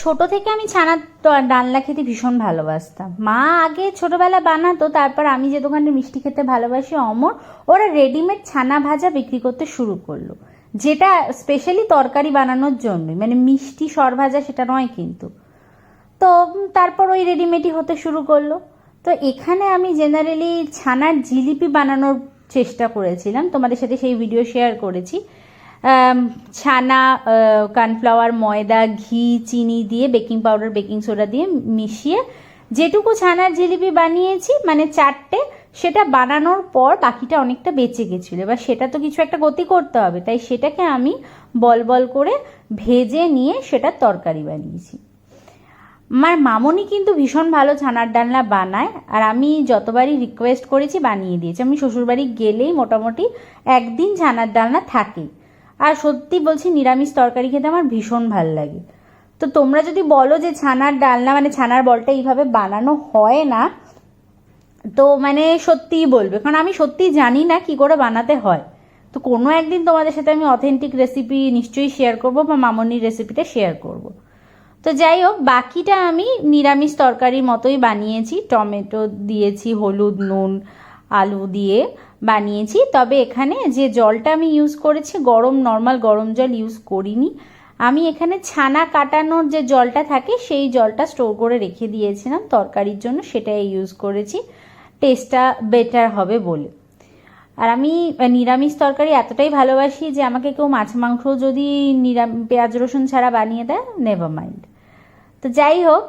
ছোট থেকে আমি ছানার ডালনা খেতে ভীষণ ভালোবাসতাম। মা আগে ছোটবেলা বানাতো, তারপর আমি যে দোকানে মিষ্টি খেতে ভালোবাসি, অমর, ওরা রেডিমেড ছানা ভাজা বিক্রি করতে শুরু করল। যেটা স্পেশালি তরকারি বানানোর জন্যই মানে মিষ্টি সর ভাজা সেটা নয় কিন্তু। তো তারপর ওই রেডিমেডই হতে শুরু করল। তো এখানে আমি জেনারেলি ছানার জিলিপি বানানোর চেষ্টা করেছিলাম। তোমাদের সাথে সেই ভিডিও শেয়ার করেছি। ছানা কানফ্লাওয়ার ময়দা, ঘি, চিনি দিয়ে বেকিং পাউডার বেকিং সোডা দিয়ে মিশিয়ে যেটুকু ছানার জিলিপি বানিয়েছি মানে চারটে, সেটা বানানোর পর বাকিটা অনেকটা বেঁচে গেছিল। এবার সেটা তো কিছু একটা গতি করতে হবে, তাই সেটাকে আমি বল বল করে ভেজে নিয়ে সেটা তরকারি বানিয়েছি। আমার মামনি কিন্তু ভীষণ ভালো ছানার ডালনা বানায়, আর আমি যতবারই রিকোয়েস্ট করেছি বানিয়ে দিয়েছি। আমি শ্বশুরবাড়ি গেলেই মোটামুটি একদিন ছানার ডালনা থাকেই আর সত্যি বলছি, নিরামিষ তরকারি খেতে আমার ভীষণ ভালো লাগে। তো তোমরা যদি বলো যে ছানার ডালনা মানে ছানার বলটা এইভাবে বানানো হয় না, তো মানে সত্যিই বলবে। কারণ আমি সত্যিই জানি না কি করে বানাতে হয়। তো কোনো একদিন তোমাদের সাথে আমি অথেন্টিক রেসিপি নিশ্চয়ই শেয়ার করব বা মামনির রেসিপিটা শেয়ার করব। তো যাই হোক, বাকিটা আমি নিরামিষ তরকারির মতোই বানিয়েছি। টমেটো দিয়েছি, হলুদ, নুন, আলু দিয়ে। বানিয়েছি। তবে এখানে যে জলটা আমি ইউজ করেছি, গরম নর্মাল গরম জল ইউজ করিনি। আমি এখানে ছানা কাটানোর যে জলটা থাকে, সেই জলটা স্টোর করে রেখে দিয়েছিলাম। তরকারির জন্য সেটাই ইউজ করেছি। টেস্টটা বেটার হবে বলে। আর আমি নিরামিষ তরকারি এতটাই ভালোবাসি যে আমাকে কেউ মাছ মাংস যদি নিরাম, পেঁয়াজ রসুন ছাড়া বানিয়ে দেয় নেভার মাইন্ড তো যাই হোক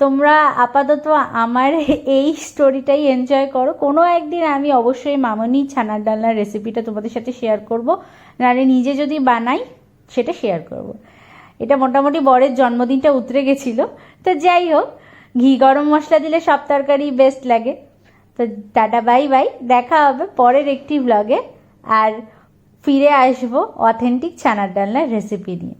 তোমরা আপাতত আমার এই স্টোরিটাই এনজয় করো। কোনো একদিন আমি অবশ্যই মামনি ছানার ডালনার রেসিপিটা তোমাদের সাথে শেয়ার করব। নাহলে নিজে যদি বানাই, সেটা শেয়ার করব। এটা মোটামুটি বরের জন্মদিনটা উতরে গেছিল। তো যাই হোক, ঘি গরম মশলা দিলে সব তরকারি বেস্ট লাগে। তো টাটা বাই বাই দেখা হবে পরের একটি ব্লগে আর ফিরে আসব অথেন্টিক ছানার ডালনার রেসিপি নিয়ে।